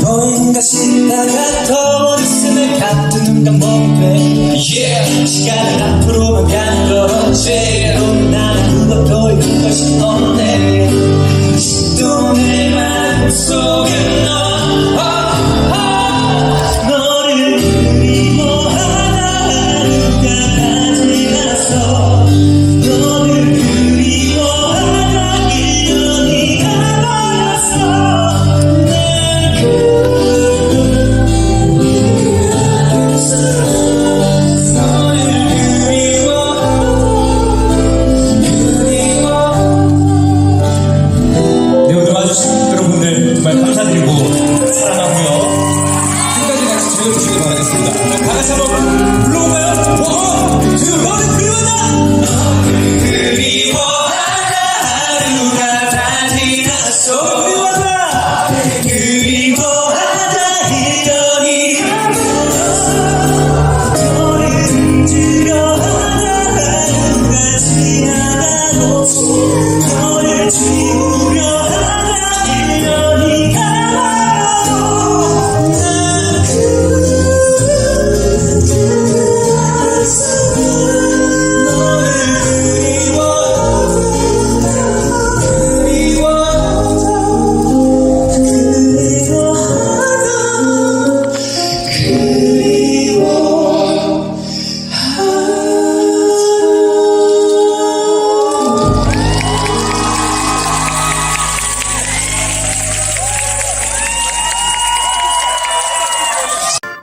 너인가 싶다가 더 있음을 같은 음감 범패 시간은 앞으로만 가는 거지 즐겨주시기 바라겠습니다. 다 같이 한번 불러볼까요? 원, 두, 너는 그리워나! 너를 그리워하다 하루가 다 지났어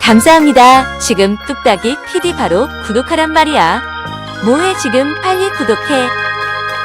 감사합니다. 지금 뚝딱이 PD 바로 구독하란 말이야. 뭐해 지금 빨리 구독해.